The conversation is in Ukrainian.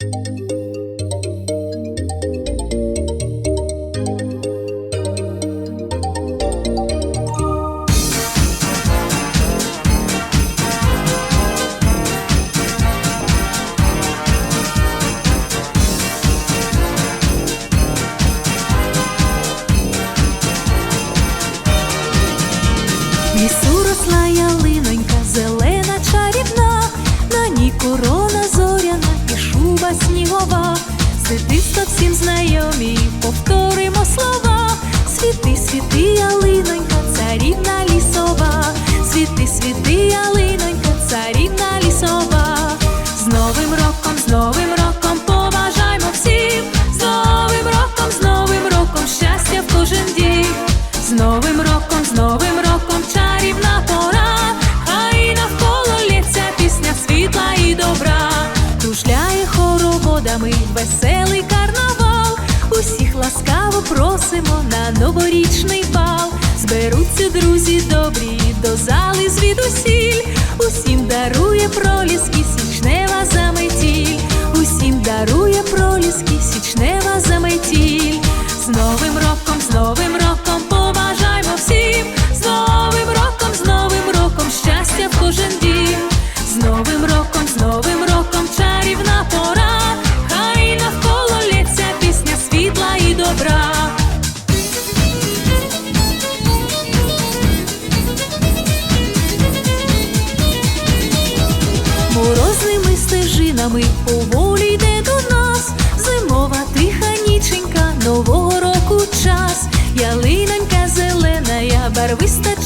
В знайомі, повторимо слова. Світи, світи, ялинонька, царівна лісова. Світи, світи, ялинонька, царівна лісова. З Новим роком, з Новим роком поважаймо всім. З Новим роком, з Новим роком щастя в кожен дім. З Новим роком, з Новим роком чарівна пора, хай навколо лється пісня світла і добра, кружляє хороводами веселий карнавал. Усіх ласкаво просимо на новорічний бал. Зберуться друзі добрі до зали звідусіль. Усім дарує проліски, січнева заметіль. Усім дарує проліски, січнева заметіль. З новим роком, з новим роком побажаймо всім. З новим роком, з новим роком щастя в кожен дім. З новим роком, з новим роком. стежинами поволі йде до нас, зимова тиха ніченька, нового року час, ялинонька зелена, я барвиста.